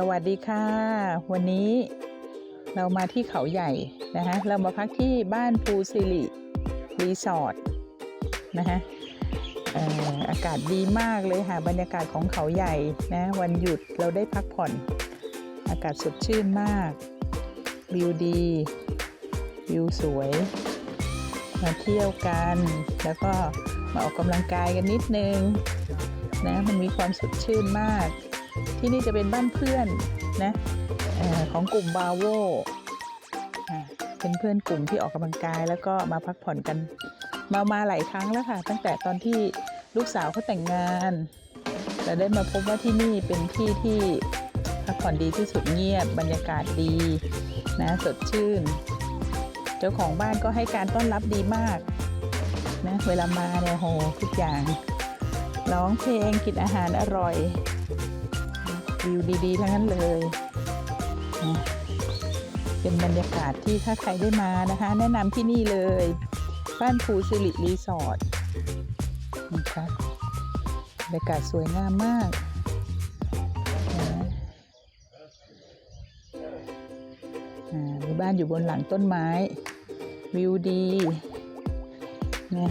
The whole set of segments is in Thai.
สวัสดีค่ะ วันนี้เรามาที่เขาใหญ่นะคะเรามาพักที่บ้านภูสิริรีสอร์ทนะคะอากาศดีมากเลยค่ะบรรยากาศของเขาใหญ่นะวันหยุดเราได้พักผ่อน อากาศสดชื่นมาก วิวดี วิวสวย มาเที่ยวกัน แล้วก็มาออกกำลังกายกันนิดนึงนะมันมีความสดชื่นมาก ที่นี่จะเป็นบ้านเพื่อนนะอของกลุ่มบาโวอ่าเป็นเพื่อนกลุ่มที่ออกกำลังกายแล้วก็มาพักผ่อนกัน มามาหลายครั้งแล้วค่ะ ตั้งแต่ตอนที่ลูกสาวเขาแต่งงาน แต่ได้มาพบว่าที่นี่เป็นที่ที่พักผ่อนดีที่สุดเงียบ บรรยากาศดีนะสดชื่น เจ้าของบ้านก็ให้การต้อนรับดีมากนะเวลามาเนี่ยโหทุกอย่างร้องเพลงกินอาหารอร่อย วิวดีๆทั้งนั้นเลย เป็นบรรยากาศที่ถ้าใครได้มานะคะ แนะนำที่นี่เลย บ้านภูสิริรีสอร์ทนะคะบรรยากาศสวยงามมากอ่ามีบ้านอยู่บนหลังต้นไม้ วิวดีนะ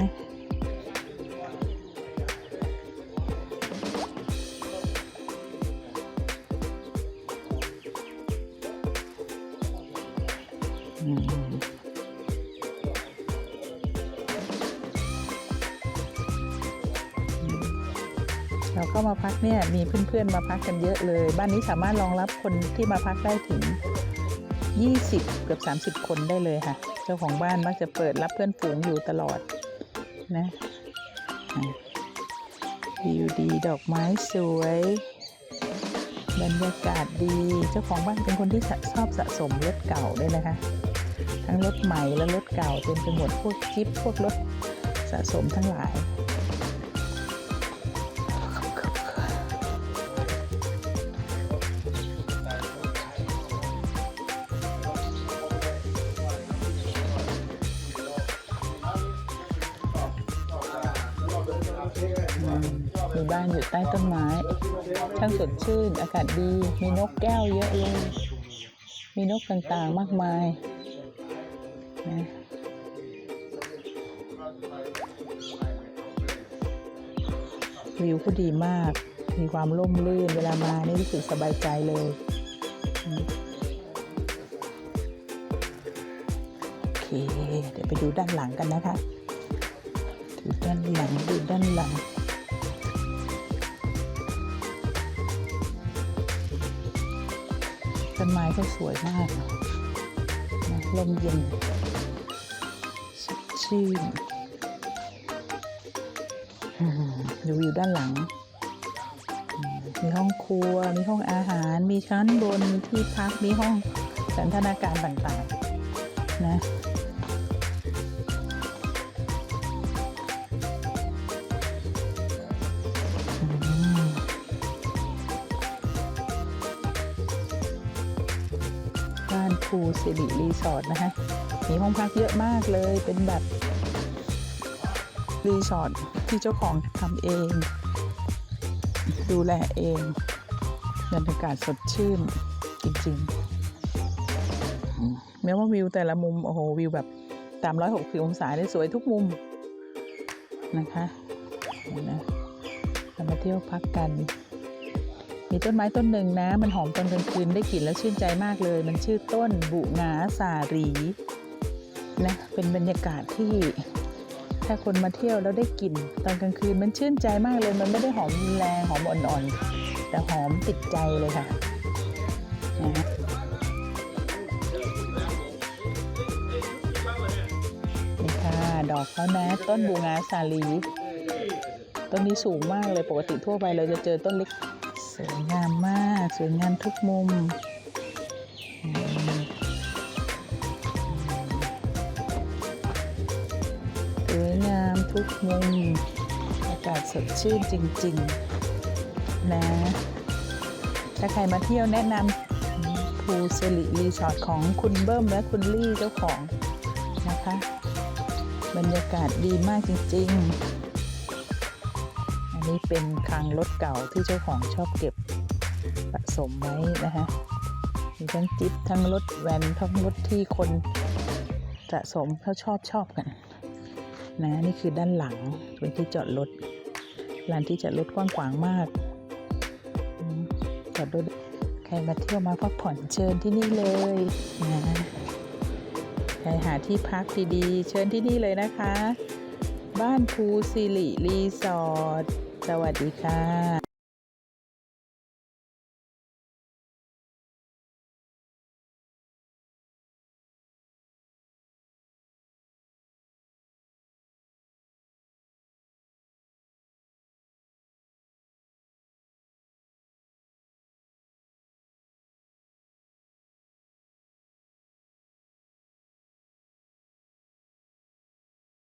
เราเข้ามาพักเนี่ยมีเพื่อนๆมาพักกันเยอะเลย บ้านนี้สามารถรองรับคนที่มาพักได้ถึง 20 เกือบ 30 คนได้เลยค่ะ เจ้าของบ้านมักจะเปิดรับเพื่อนฝูงอยู่ตลอดนะวิวดีดอกไม้สวยบรรยากาศดี เจ้าของบ้านเป็นคนที่ชอบสะสมรถเก่าด้วยนะคะ ทั้งรถใหม่และรถเก่าเต็มไปหมดพวกจิ๊บพวกรถสะสมทั้งหลายมีบ้านอยู่ใต้ต้นไม้ ช่างสดชื่น อากาศดี มีนกแก้วเยอะเลย มีนกต่างๆ มากมาย วิวก็ดีมาก มีความร่มรื่น เวลามานี่รู้สึกสบายใจเลย โอเค เดี๋ยวไปดูด้านหลังกันนะคะ ดูด้านหลัง ดูด้านหลังต้นไม้ก็สวยมากนะลมเย็น ชื่นอืมดูวิวด้านหลัง มีห้องครัว มีห้องอาหาร มีชั้นบนที่พัก มีห้องสันทนาการต่างๆ นะบ้านภูสิริรีสอร์ทนะคะ มีห้องพักเยอะมากเลย เป็นแบบรีสอร์ทที่เจ้าของทำเอง ดูแลเองบรรยากาศสดชื่นจริงๆแม้ว่าวิวแต่ละมุม โอ้โห วิวแบบตามร้อยหกสิองศาได้สวยทุกมุมนะคะนนะเรามาเที่ยวพักกัน มีต้นไม้ต้นหนึ่งนะ มันหอมตอนกลางคืนได้กลิ่นแล้วชื่นใจมากเลย มันชื่อต้นบุงาสารี นะเป็นบรรยากาศที่ถ้าคนมาเที่ยวแล้วได้กลิ่นตอนกลางคืนมันชื่นใจมากเลย มันไม่ได้หอมแรงหอมอ่อนๆ แต่หอมติดใจเลยค่ะนะนี่ค่ะ ดอกเขานะ ต้นบูงาสาลีต้นนี้สูงมากเลยปกติทั่วไปเราจะเจอต้นเล็ก สวยงามมาก สวยงามทุกมุม วยงามทุกมุม อากาศสดชื่นจริง ๆ นะ ถ้าใครมาเที่ยวแนะนำภูสิริรีสอร์ทของคุณเบิ้มและคุณลี่เจ้าของนะคะ บรรยากาศดีมากจริง ๆ อันนี้เป็นคลังรถเก่าที่เจ้าของชอบเก็บสะสมไว้นะคะมีทั้งจิ๊บทั้งรถแวนทั้งรถที่คนสะสมเขาชอบชอบกัน นะนี่คือด้านหลังเป็นที่จอดรถลานที่จอดรถกว้างขวางมากจอดรถใครมาเที่ยวมาพักผ่อนเชิญที่นี่เลยนะใครหาที่พักดีๆเชิญที่นี่เลยนะคะ บ้านภูสิริรีสอร์ทสวัสดีค่ะ